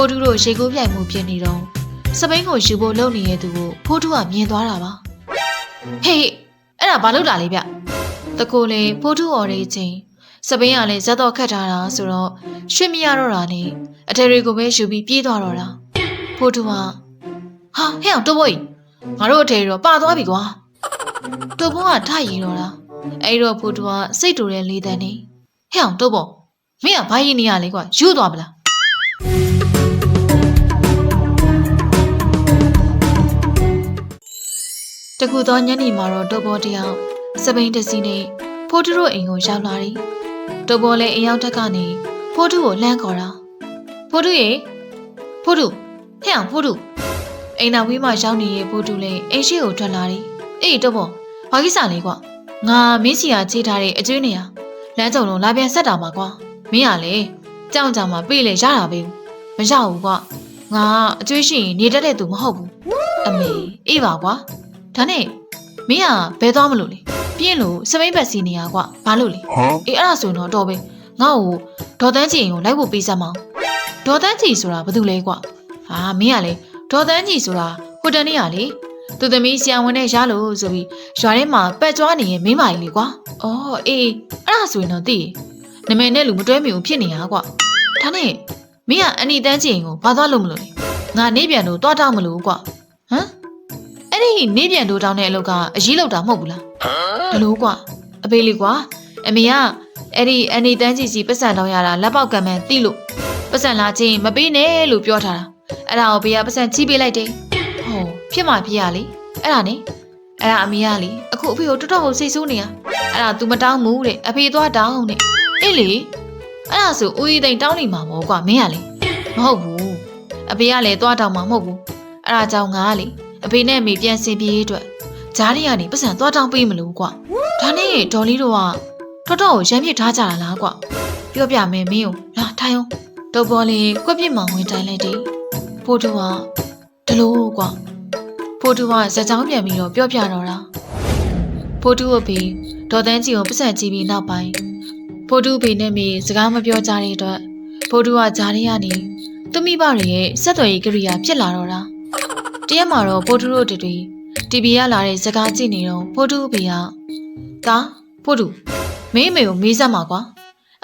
ဖိုးတူတို့ရေကူးပြိုင်မှုဖြစ်နေတော့စပိန်ကိုယူဖို့လုပ်နေတဲ့သူကိုဖိုးတူကမြင်သွားတာပါဟေးအဲ့ဒါဘာလုပ်တာလဲဗျတကိုလေဖိုးတူအော်နေချင်းစပိန်ကလည်းဇက်တော့ခတ်ထားတာဆိုတော့ရွှေ့မရတော့တာနဲ့အထယ်တွေကိုပဲယူပြီးပြေးသွားတော့တာဖိုးတူကဟာဟဲ့အောင်တိုးဘိုးကြီးငါတို့အထယ်တော့ပါသွားပြီကွာတိုးဘိုးကထရည်တော့တာအဲ့တော့ဖိုးတူကစိတ်တူတဲ့လေးတန်းနေဟဲ့အောင်တိုးဘိုးမင်းကဘာရည်နေရလဲကွာယူသွားပလား တကူသောညနေမှာတော့တိုးဘောတယောက်စပိန်တစီနဲ့ဖိုးတူတို့အိမ်ကိုရောက်လာတယ်။တိုးဘောလည်းအိမ်ရောက်တက်ကနေဖိုးတူကိုလှမ်းခေါ်တာ။ဖိုးတူရေဖိုးတူဟဲ့အောင်ဖိုးတူအိမ်နောက်ဝေးမှာရောက်နေတဲ့ဖိုးတူလည်းအိမ်ရှိကိုထွက်လာတယ်။အေးတိုးဘောဘာကိစ္စလဲကွာ။ငါမင်းစီယာချေးထားတဲ့အကျွေးနေရလမ်းကြုံလုံးလာပြန်ဆက်တာမှာကွာ။မင်းကလေကြောင်ကြောင်မှာပြေးလေရတာပဲ။မရဘူးကွာ။ငါအကျွေးရှိရင်နေတတ်တဲ့သူမဟုတ်ဘူး။အမေအေးပါကွာ။ ဒါနဲ့မင်းကဘယ်သွားမလို့လဲပြင်းလို့စပိန်ဘက်စီနေရကွာဘာလို့လဲ Huh? အေးအဲ့ဒါဆိုရင်တော့တော်ပဲငါ့ကိုဒေါ်တန်းချီကိုလိုက်ဖို့ပေးစမ်းမအောင်ဒေါ်တန်းချီဆိုတာဘာတူလဲကွာဟာမင်းကလေဒေါ်တန်းချီဆိုတာဟိုတနေ့ကလေသူသမီးဆီယံဝင်နဲ့ရလို့ဆိုပြီးရွာထဲမှာပက်ကြွားနေရင်မိန်းမကြီးလေကွာအော်အေးအဲ့ဒါဆိုရင်တော့သိရနမည်နဲ့လူမတွဲမိဘူးဖြစ်နေရကွာဒါနဲ့မင်းကအန်နီတန်းချီကိုဘာသွားလို့မလို့လဲငါနေပြန်လို့တွားတောက်မလို့ကွာဟမ် အဲ့ဒီနေပြန်တိုးတောင်းတဲ့အလုပ်ကအရေးလောက်တာမဟုတ်ဘူးလား Huh? ဘလို့ကွာအဖေလေးကွာအမေကအဲ့ဒီအန်နီတန်းကြီးစီပတ်စံတောင်းရတာလက်ပေါက်ကံမှန်တိလို့ပတ်စံလာချင်းမပေးနဲ့လို့ပြောထားတာအဲ့ဒါကိုဘေးကပတ်စံချီးပေးလိုက်တယ်ဟောဖြစ်မှဖြစ်ရလေအဲ့ဒါနဲ့အဲ့ဒါအမေကလေအခုအဖေကိုတော်တော်ကိုစိတ်ဆိုးနေရအဲ့ဒါ तू မတောင်းဘူးတဲ့အဖေသွားတောင်းတဲ့အေးလေအဲ့ဒါဆိုဦးကြီးတိန်တောင်းနေမှာပေါ့ကွာမင်းကလေမဟုတ်ဘူးအဖေကလည်းသွားတောင်းမှာမဟုတ်ဘူးအဲ့ဒါကြောင့်ငါကလေ အဖေနဲ့အမေပြန်စင်ပြေးအတွက်ဂျားရီကနေပတ်စံသွားတောင်းပေးမလို့ကွာဒါနဲ့ဒေါ်လေးတို့ကတော်တော်ကိုရမ်းပြစ်ထားကြတာလားကွာပြောပြမယ်မင်းကိုလာထိုင်အောင်ဒေါ်ပေါ်လေးကွက်ပြစ်မောင်ဝင်တိုင်းလိုက်တယ်ဖိုးတူကဒလို့ကွာဖိုးတူကဇက်ကြောင်းပြန်ပြီးတော့ပြောပြတော့တာဖိုးတူအဖေဒေါ်တန်းကြီးကိုပတ်စံကြည့်ပြီးနောက်ပိုင်းဖိုးတူအဖေနဲ့မေစကားမပြောကြတဲ့အတွက်ဖိုးတူကဂျားရီကနေသူမိဘတွေရဲ့ဆက်သွယ်ရေးကိရိယာဖြစ်လာတော့တာ တရက်မှာတော့ဖိုးတူတို့တွေတီဗီရလာတဲ့စကားကြည့်နေတော့ဖိုးတူအဖေကကာဖိုးတူမင်းအမေကိုမေးစမ်းပါကွာ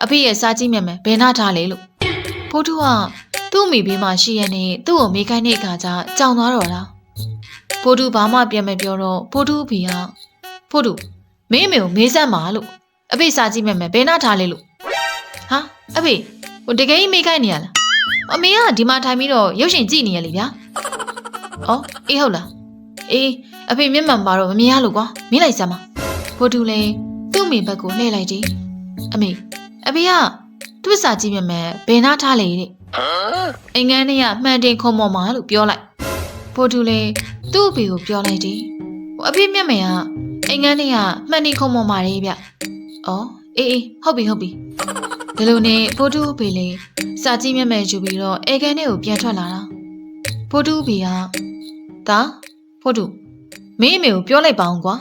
အဖေရဲ့စားကြည့်မြတ်မယ်ဘယ်နှထားလဲလို့ဖိုးတူကသူ့အမိဘေးမှာရှိရနေသူ့ကိုမေးခိုင်းတဲ့အခါကျကြောင်သွားတော့လားဖိုးတူဘာမှပြန်မပြောတော့ဖိုးတူအဖေကဖိုးတူမင်းအမေကိုမေးစမ်းပါလို့အဖေစားကြည့်မြတ်မယ်ဘယ်နှထားလဲလို့ဟာအဖေဟိုတကယ်ကြီးမေးခိုင်းနေရလားအမေကဒီမှာထိုင်ပြီးတော့ရုပ်ရှင်ကြည့်နေရလေဗျာ။ အော်အေးဟုတ်လား။အေးအဖေမျက်မှန်ပါတော့မမြင်ရလို့ကွာ။မင်းလိုက်စမ်းပါ။ဖိုတူလည်းသူ့အမိဘက်ကိုလှည့်လိုက်တယ်။အမေအဖေကသူ့စာကြည့်မြမယ်ဘယ်နာထားလေတဲ့ Huh? ။အိမ်ငန်းထဲကမှန်တင်ခုံမော်မှာလို့ပြောလိုက်။ဖိုတူလည်းသူ့အဖေကိုပြောလိုက်တယ်။ဟိုအဖေမျက်မှန်ကအိမ်ငန်းထဲကမှန်တင်ခုံမော်မှာလေဗျ။အော်အေးအေးဟုတ်ပြီဟုတ်ပြီ။ဒီလိုနဲ့ဖိုတူအဖေလည်းစာကြည့်မြမယ်ယူပြီးတော့အိမ်ကန်းထဲကိုပြန်ထွက်လာတာ။ ဖိုတူအဖေကဒါဖို့တူမင်းအမေကိုပြောလိုက်ပါအောင်ကွာ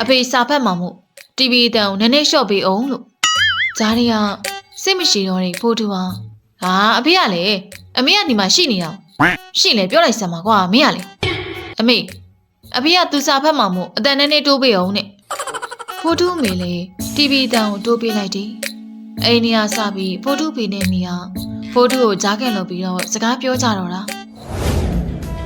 အဖေစာဖတ်မှာမို့ TV အတန်ကိုနည်းနည်းလျှော့ပေးအောင်လို့ဂျားရီကစိတ်မရှိတော့တဲ့ဖို့တူဟာဟာအဖေကလည်းအမေကဒီမှာရှိနေတာရှိလေပြောလိုက်စမ်းပါကွာမင်းကလေအမေအဖေကသူစာဖတ်မှာမို့အတန်နည်းနည်းတိုးပေးအောင်နဲ့ဖို့တူအမေလည်း TV အတန်ကိုတိုးပေးလိုက်တယ်အိမ်နေရာစပြီးဖို့တူဖေနဲ့မိဟာဖို့တူကိုကြားကန်လုပ်ပြီးတော့စကားပြောကြတော့တာ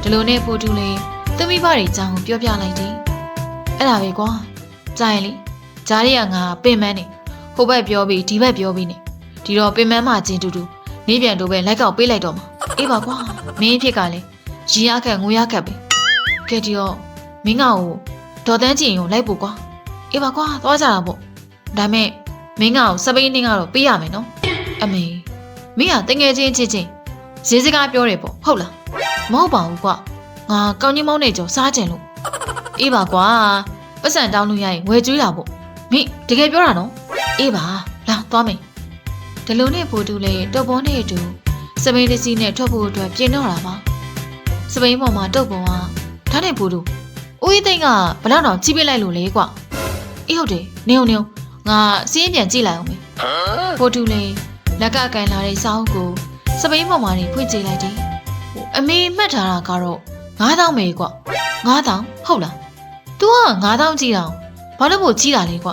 ဒီလိုနဲ့ဖိုတူလေးသူမိဘတွေအကြောင်းကိုပြောပြလိုက်တယ်။အဲ့ဒါပဲကွာ။ကြာရင်လေဂျားရီကငါပင်မန်းနေဟိုဘက်ပြောပြီးဒီဘက်ပြောပြီးနေဒီတော့ပင်မန်းမှချင်းတူတူနေပြန်တို့ပဲလိုက်ကောက်ပေးလိုက်တော့မှာအေးပါကွာမင်းအဖြစ်ကလည်းရီရခက်ငိုရခက်ပဲကဲဒီတော့မင်းကကိုဒေါ်တန်းကျင်ကိုလိုက်ဖို့ကွာအေးပါကွာသွားကြတာပေါ့ဒါမဲ့မင်းကကိုစပိန်နှင်းကတော့ပေးရမယ်နော်အမေမင်းကတငယ်ချင်းချင်းချင်းဈေးစကားပြောတယ်ပေါ့ဟုတ်လား မဟုတ်ပါဘူးကွာငါကောင်းကြီးမောင်းနေကြောစားကြင်လို့အေးပါကွာပတ်စံတောင်းလို့ရရင်ဝယ်ကျွေးတာပေါ့မင်းတကယ်ပြောတာနော်အေးပါလာသွားမယ်ဒီလိုနဲ့ဖိုတူလေးတုပ်ပေါ်နဲ့အတူစပိန်တစီနဲ့ထွက်ဖို့အတွက်ပြင်တော့တာပါစပိန်ပေါ်မှာတုပ်ပေါ်ကဒါနဲ့ဖိုတူဦးကြီးသိန်းကဘလောက်တောင်ကြီးပြလိုက်လို့လေကွာအေးဟုတ်တယ်နေုံနေုံငါစီးရင်ပြန်ကြည့်လိုက်အောင်မေ Huh? ဖိုတူလေးလက်ကကန်လာတဲ့စောင်းကိုစပိန်ပေါ်မှာနေဖွင့်ကြည့်လိုက်တယ်ဟို အမေမှတ်ထားတာကတော့9000ပဲကွ9000ဟုတ်လား तू က9000ကြီးတောင်ဘာလို့မို့ကြီးတာလဲကွ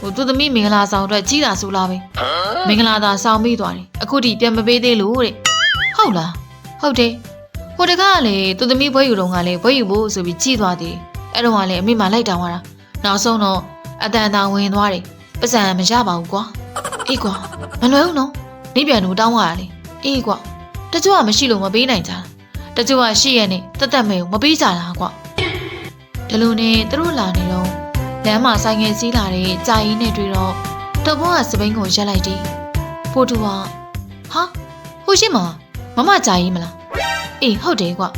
ဟိုသူသမီးမင်္ဂလာဆောင်အတွက်ကြီးတာဆိုလားပဲမင်္ဂလာသာဆောင်ပြီးသွားတယ်အခုထိပြန်မပေးသေးလို့တဲ့ဟုတ်လားဟုတ်တယ်ဟိုတကားကလေသူသမီးဘွဲယူတော့ကလေဘွဲယူဖို့ဆိုပြီးကြီးသွားတယ်အဲ့တော့ကလေအမေမလိုက်တောင်းရတာနောက်ဆုံးတော့အတန်တန်ဝင်သွားတယ်ပတ်စံမရပါဘူးကွာအေးကွာမလွယ်ဘူးနော်နေပြန်လို့တောင်းရတာလေအေးကွာ တချို့ကမရှိလို့မပေးနိုင်ကြတာတချို့ကရှိရနေတက်တက်မဲကိုမပေးကြတာကွာဒီလိုနဲ့သူတို့လာနေတော့လမ်းမှာဆိုင်ငယ်စီးလာတဲ့ကြာကြီးနဲ့တွေ့တော့တော့ဘွားကစပိန်ကိုရက်လိုက်တယ်ဖိုတူကဟာဟိုရှိမှာမမကြာကြီးမလားအေးဟုတ်တယ်ကွာ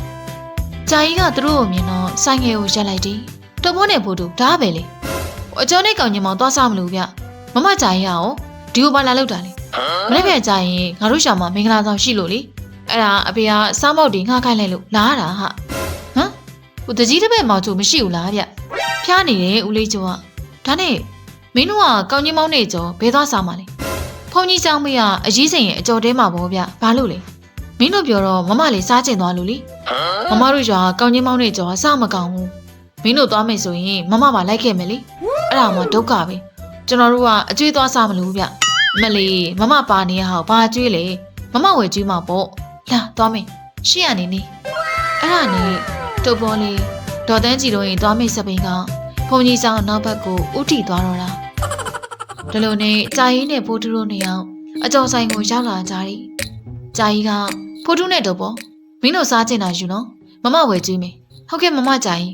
ကြာကြီးကသူတို့ကိုမြင်တော့ဆိုင်ငယ်ကိုရက်လိုက်တယ်တော့ဘွားနဲ့ဖိုတူဒါပဲလေအကျော်နဲ့ကောင်ညီမောင်သွားစားမလို့ဗျမမကြာကြီးကရောဒီကိုပါလာလောက်တာလေမနေ့ပြန်ကြာရင်ငါတို့ရှာမှာမင်္ဂလာဆောင်ရှိလို့လေ အဲ့ဒါအဖေကစားမောက်တီငှားခိုင်းလိုက်လို့လာတာဟာဟမ်ဟိုတကြီးတစ်ပည့်မောင်ချိုမရှိဘူးလားဗျဖျားနေတယ်ဦးလေးကျော်ကဒါနဲ့မင်းတို့ကကောင်းကြီးမောင်းနေကျော်ဘဲသွားစားမှာလေဖုန်ကြီးကျောင်းမေးကအရေးစိန်ရဲ့အကျော်တဲမှာပေါ့ဗျဘာလို့လဲမင်းတို့ပြောတော့မမလေးစားကျင်သွားလို့လीမမတို့ရွာကောင်းကြီးမောင်းနေကျော်စားမကောင်းဘူးမင်းတို့သွားမယ်ဆိုရင်မမပါလိုက်ခဲ့မယ်လीအဲ့ဒါမှဒုက္ခပဲကျွန်တော်တို့ကအကျွေးသွားစားမလို့ဗျမလေးမမပါနေရဟောဘာကျွေးလဲမမဝယ်ကျွေးမှာပေါ့ လာသွားမယ်ရှေ့ကနေနေအဲ့ဒါနဲ့တုပ်ပေါ်လေးဒေါ်တန်းကြည်တို့ရင်သွားမိတ်စပိန်ကဘုံကြီးဆောင်နောက်ဘက်ကိုဥတီသွားတော့တာဒီလိုနဲ့ကြာကြီးနဲ့ဖိုးတူတို့နှစ်ယောက်အကျော်ဆိုင်ကိုရောက်လာကြတယ်ကြာကြီးကဖိုးတူနဲ့တုပ်ပေါ်မင်းတို့စားကျင်တာယူနော်မမဝယ်ကျွေးမယ်ဟုတ်ကဲ့မမကြာကြီး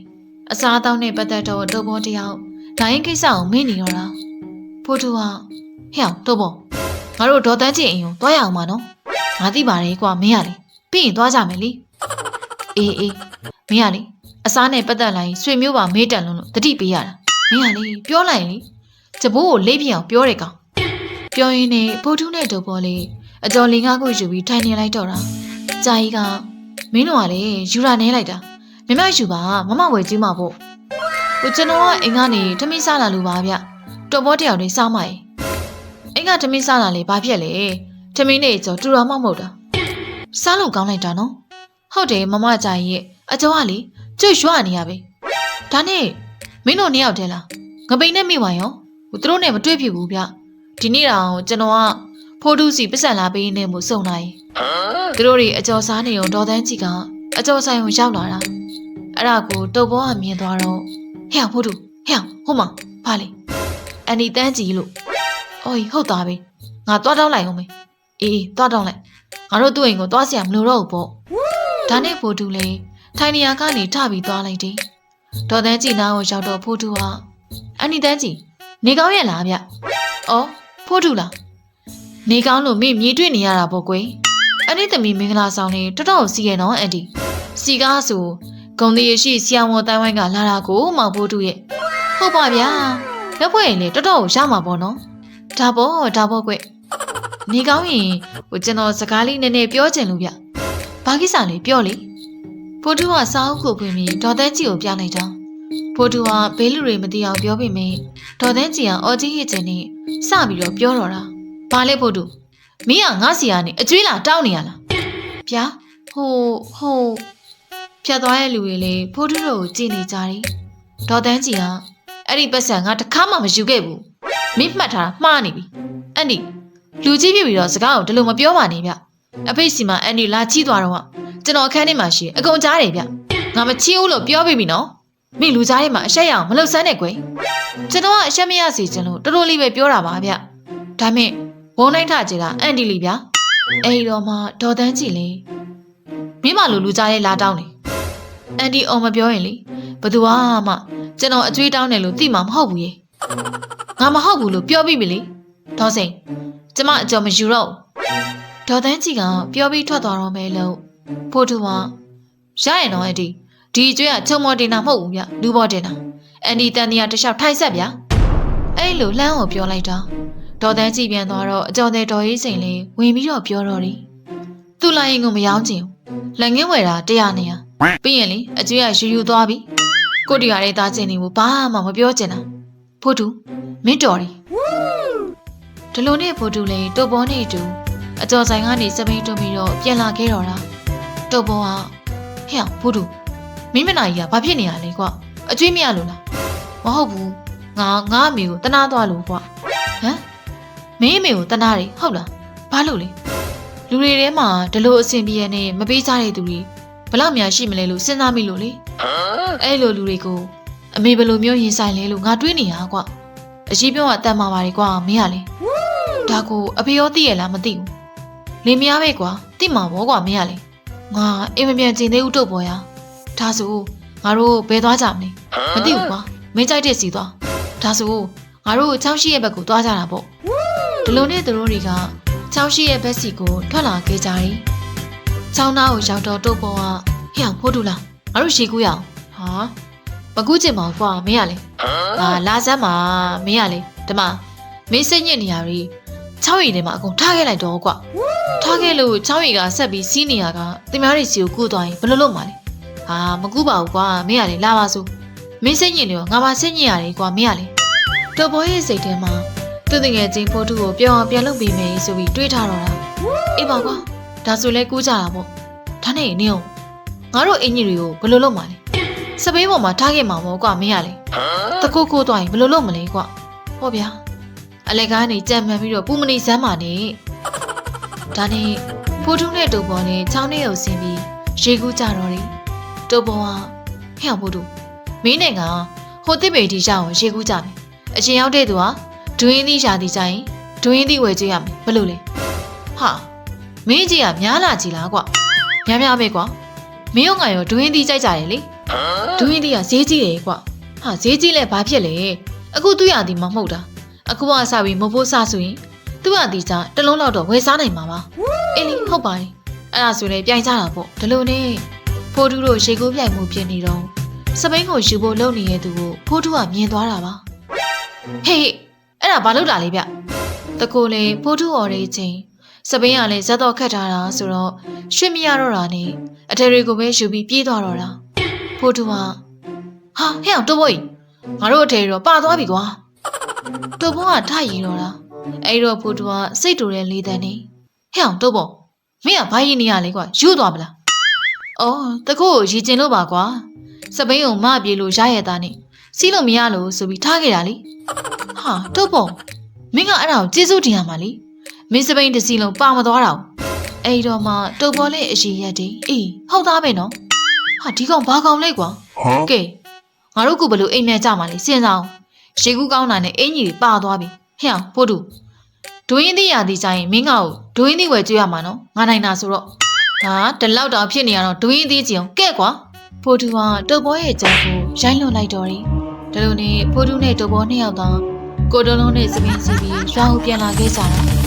အစားအသောက်နဲ့ပတ်သက်တော့တုပ်ပေါ်တယောက်ဒိုင်းကိစ္စကိုမေ့နေတော့တာဖိုးတူကဟဲ့အောင်တုပ်ပေါ်ငါတို့ဒေါ်တန်းကြည်အိမ်ကိုသွားရအောင်မနော် ငါသိပါတယ်ကွာမင်းရလေပြီးရင်သွားကြမယ်လေအေးအေးမင်းရလေအစားနဲ့ပတ်သက်လာရင်ဆွေမျိုးပါမေးတန်လုံးလို့တတိပေးရတာမင်းရလေပြောလိုက်ရင်လေကျဘိုးကိုလေးပြအောင်ပြောတယ်ကောင်ပြောရင်းနဲ့ဖိုးတူးနဲ့တုပ်ပေါ်လေးအကျော်လင်ကားကိုယူပြီးထိုင်နေလိုက်တော့တာကြာကြီးကမင်းတို့ကလေယူရာနေလိုက်တာမမယူပါမမဝယ်ကြည့်မှာပေါ့ဟိုကျွန်တော်ကအိမ်ကနေထမင်းစားလာလို့ပါဗျတော်ဘောတယောက်လေးစားမရင်အိမ်ကထမင်းစားလာလေဘာဖြစ်လဲ ထမင်းနဲ့ကြော်တူတော်မှမဟုတ်တာစားလို့ကောင်းလိုက်တာနော်ဟုတ်တယ်မမကြာကြီးရဲ့အကျော်ကလေကျွတ်ရွနေရပဲဒါနဲ့မင်းတို့နှစ်ယောက်တည်းလားငပိန်နဲ့မိဝိုင်ရောဟိုသူတို့နဲ့မတွေ့ဖြစ်ဘူးဗျဒီနေ့တောင်ကျွန်တော်ကဖိုးတူးစီပတ်စံလာပေးနေမှုစုံလာရင်သူတို့တွေအကျော်စားနေုံဒေါ်တန်းကြီးကအကျော်ဆိုင်ကိုရောက်လာတာအဲ့ဒါကိုတုပ်ဘောကမြင်သွားတော့ဟဲ့ဖိုးတူးဟဲ့ဟိုမှာဖားလေအန်ဒီတန်းကြီးလို့အော်ဟုတ်သားပဲငါသွားတောင်းလိုက်အောင်မေ အေးသွားတော့လိုက်ငါတို့သူ့အိမ်ကိုသွားစရာမလိုတော့ဘူးပေါ့ဒါနဲ့ဖိုတူလည်းထိုင်နေရာကနေထပြီးသွားလိုက်တယ်ဒေါ်တန်းကြီးနားကိုရောက်တော့ဖိုတူဟာအန်နီတန်းကြီးနေကောင်းရဲ့လားဗျအော်ဖိုတူလားနေကောင်းလို့မိမြည်တွေ့နေရတာပေါ့ကွယ်အန်နီသမီးမင်္ဂလာဆောင်လေးတော်တော်စီရနော်အန်တီစီကားဆိုဂုံတရရှိဆီယဝန်တိုင်းဝိုင်းကလာတာကိုမောင်ဖိုတူရဲ့ဟုတ်ပါဗျာလက်ဖွဲ့ရင်လေတော်တော်ရမှာပေါ့နော်ဒါပေါ့ဒါပေါ့ကွယ် နေကောင်းရင်ဟိုကျွန်တော်စကားလေးနည်းနည်းပြောချင်လို့ဗျဘာကိစ္စလဲပြောလေဖိုးတူကစာအုပ်ကိုဖွင့်ပြီးဒေါ်တန်းကြီးကိုပြလိုက်တာဖိုးတူကဘေးလူတွေမသိအောင်ပြောပေမဲ့ဒေါ်တန်းကြီးကအော်ကြီးရဲ့ချင်းနဲ့စပြီးတော့ပြောတော့တာဘာလဲဖိုးတူမင်းကငါစီကနေအကျွေးလာတောင်းနေရလားဗျာဟိုဟိုဖြတ်သွားတဲ့လူတွေလေဖိုးတူတို့ကိုကြည်နေကြတယ်ဒေါ်တန်းကြီးကအဲ့ဒီပတ်စံငါတစ်ခါမှမယူခဲ့ဘူးမင်းမှတ်ထားတာမှားနေပြီအန်ဒီ လူကြီးပြပြီးတော့စကားကိုဒီလိုမပြောပါနဲ့ဗျအဖေစီမှာအန်ဒီလာကြီးသွားတော့ကကျွန်တော်အခန်းထဲမှာရှိအကုန်ကြားတယ်ဗျငါမချီးဘူးလို့ပြောပြီးပြီနော်မိလူကြားထဲမှာအရှက်ရအောင်မလှုပ်ဆန်းနဲ့ကွယ်ကျွန်တော်ကအရှက်မရစီချင်လို့တော်တော်လေးပဲပြောတာပါဗျဒါမဲ့ဝုံနိုင်ထကြတာအန်ဒီလီဗျအဲ့ဒီတော့မှဒေါ်တန်းကြည့်လေမင်းမလူလူကြားထဲလာတောင်းတယ်အန်ဒီအောင်မပြောရင်လေဘသူမှကျွန်တော်အကျွေးတောင်းတယ်လို့သိမှာမဟုတ်ဘူးရေငါမဟုတ်ဘူးလို့ပြောပြီးပြီလေဒေါ်စိန် ကျမအကြော်မယူတော့ဒေါ်တန်းကြီးကပြောပြီးထွက်သွားတော့မယ်လို့ဖိုးတူကရရင်တော့အန်ဒီဒီအကျွေးကချုံမော်တင်တာမဟုတ်ဘူးဗျလူပေါ်တင်တာအန်ဒီတန်တရားတစ်လျှောက်ထိုင်ဆက်ဗျအဲ့လိုလှမ်းကိုပြောလိုက်တော့ဒေါ်တန်းကြီးပြန်သွားတော့အကြော်တဲ့ဒေါ်ရေးစိန်လေးဝင်ပြီးတော့ပြောတော့တယ်သူ့လိုင်းကိုမယောင်းချင်ဘူးလက်ငင်းဝယ်တာတရားနေရပြီးရင်လေအကျွေးကယူယူသွားပြီကိုတီရတဲ့သားချင်းတွေကိုဘာမှမပြောချင်တာဖိုးတူမင်းတော်တယ် ဒီလိုနဲ့ဖိုးတူလေးတုပ်ပေါ်နေတူအကျော်ဆိုင်ကနေစပိန်တွန်းပြီးတော့ပြန်လာခဲ့တော့တာတုတ်ပေါ်ကဟဲ့ဖိုးတူမင်းမနာကြီးကဘာဖြစ်နေရလဲကွာအကျွေးမရလို့လားမဟုတ်ဘူးငါငါအမေကိုတနာသွားလို့ကွာဟမ်မင်းအမေကိုတနာတယ်ဟုတ်လားဘာလို့လဲလူတွေထဲမှာဒီလိုအဆင်ပြေရနဲ့မပေးကြတဲ့သူတွေဘယ်လောက်များရှိမလဲလို့စဉ်းစားမိလို့လေအဲ့လိုလူတွေကိုအမေဘယ်လိုမျိုးရင်ဆိုင်လဲလို့ငါတွေးနေရကွာအရှိပြောကတန်မာပါတယ်ကွာမင်းကလေ ဒါကိုအဖေရောသိရလားမသိဘူးလင်မယားပဲကွာသိမှာဘောကွာမင်းကလေငါအင်မပြန်ကျင်သေးဦးတော့ပေါ်ရဒါဆိုငါတို့ဘယ်သွားကြမလဲမသိဘူးကွာမင်းကြိုက်တဲ့စီသွားဒါဆိုငါတို့ချောင်းရှိရဲ့ဘက်ကိုသွားကြတာပေါ့ဒီလိုနဲ့သူတို့တွေကချောင်းရှိရဲ့ဘက်စီကိုထွက်လာခဲ့ကြတယ်ချောင်းသားကိုရောက်တော့တော့ပေါ်ကဟဲ့အောင်ဖိုးတူလားငါတို့ရှီကူရအောင်ဟာမကူးချင်ပါဘူးကွာမင်းကလေ။အာလာစမ်းမှာမင်းရလေဒီမှာမင်းစိတ်ညစ်နေရပြီ။ 6ရီထဲမှာအကုန်ထားခဲ့လိုက်တော့ကွ။ထားခဲ့လို့6ရီကဆက်ပြီးစီးနေရကတင်မားရီစီကိုကူးသွားရင်ဘယ်လိုလုပ်မှာလဲ။ဟာမကူးပါဘူးကွာမင်းရလေလာပါစို့။မင်းစိတ်ညစ်နေရောငါပါစိတ်ညစ်ရတယ်ကွာမင်းရလေ။တော်ပေါ်ရဲ့စိတ်ထဲမှာသူတငယ်ချင်းဖိုးထုကိုပြောအောင်ပြန်လုပ်ပေးမယ်ဆိုပြီးတွေးထားတော့တာ။အေးပါကွာဒါဆိုလဲကူးကြတာပေါ့။ဒါနဲ့နေအောင်ငါတို့အင်ကြီးတွေကိုဘယ်လိုလုပ်မှာလဲ။စပိန်ပေါ်မှာထားခဲ့မှာပေါ့ကွာမင်းရလေ။တကူကူသွားရင်ဘယ်လိုလုပ်မလဲကွဟောဗျာ အလက်ကားနေကြံမှန်ပြီးတော့ပူမနေစမ်းပါနဲ့ဒါနဲ့ဖိုးထုံးနဲ့တူပေါ်နဲ့ချောင်းထဲကိုဆင်းပြီးရေကူးကြတော့တယ်တူပေါ်ကဟဲ့အောင်ဖိုးထုမင်းနဲ့ကဟိုတစ်ပေတီရှောင်းကိုရေကူးကြမယ်အချင်းရောက်တဲ့သူကဒွင်းသီးရှာသည်ကြရင်ဒွင်းသီးဝယ်ကြည့်ရမယ်ဘယ်လိုလဲဟာမင်းကြီးကများလာကြည်လားကွများများပဲကွာမင်းရောငါရောဒွင်းသီးကြိုက်ကြတယ်လေဒွင်းသီးကဈေးကြီးတယ်ကွဟာဈေးကြီးလဲဘာဖြစ်လဲအခုသူ့ရသည်မဟုတ်တာ အခုကစပြီးမဖို့စဆိုရင်သူ့ရသည်ကြတစ်လုံးလောက်တော့ဝယ်စားနိုင်မှာပါအေးလေဟုတ်ပါတယ်အဲ့ဒါဆိုလေပြိုင်ကြတာပေါ့ဒီလိုနဲ့ဖိုးတူးတို့ရေကူးပြိုင်မှုဖြစ်နေတော့စပိန်ကိုယူဖို့လုပ်နေတဲ့သူကိုဖိုးတူးကမြင်သွားတာပါဟေးအဲ့ဒါဘာလုပ်တာလဲဗျတကူလေဖိုးတူးអော်တဲ့ချင်းစပိန်ကလည်းဇက်တော့ခတ်ထားတာဆိုတော့ရွှေ့မရတော့တာနဲ့အထယ်တွေကိုပဲယူပြီးပြေးသွားတော့တာဖိုးတူးကဟာဟဲ့အောင်တိုးဘိုးကြီးငါတို့အထေတော့ပါသွားပြီကွာ တိုးဘိုးကထရီတော့တာအဲ့တော့ဖိုးတူကစိတ်တူတဲ့လေးတန်းနေဟဲ့အောင်တိုးဘိုးမင်းကဘာရင်းနေရလဲကွာယူသွားမလားအော်တကူကိုရီကျင်လို့ပါကွာစပိန်ကိုမပြေလို့ရရတာနေစီးလို့မရလို့ဆိုပြီးထားခဲ့တာလေဟာတိုးဘိုးမင်းကအဲ့ဒါကိုကျေးဇူးတင်ရမှာလေမင်းစပိန်တစ်စီးလုံးပါမသွားတော့အဲ့တော့မှတိုးဘောလေးအရှိရက်တည်အေးဟုတ်သားပဲနော်ဟာဒီကောင်ဘာကောင်လဲကွာ Huh? ကဲငါတို့ကဘယ်လို့အိမ်မက်ကြမှာလဲစဉ်းစားအောင် ရေကူးကောင်းတာနဲ့အင်ကြီးတွေပါသွားပြီဟဲ့အောင်ဖို့တူဒွင်းသီးရာသီကြရင်မင်းကကိုဒွင်းသီးဝယ်ကြွေးရမှာနော်ငါနိုင်တာဆိုတော့ဟာဒီလောက်တောင်ဖြစ်နေရတော့ဒွင်းသီးကြည့်အောင်ကဲ့ကွာဖို့တူကတုတ်ဘောရဲ့ကြောက်ကိုရိုင်းလွန်လိုက်တော့တယ်ဒါလိုနဲ့ဖို့တူနဲ့တုတ်ဘောနှစ်ယောက်တော့ကိုတုံးလုံးနဲ့စပင်းစီပြီးရွာကိုပြန်လာခဲ့ကြတာ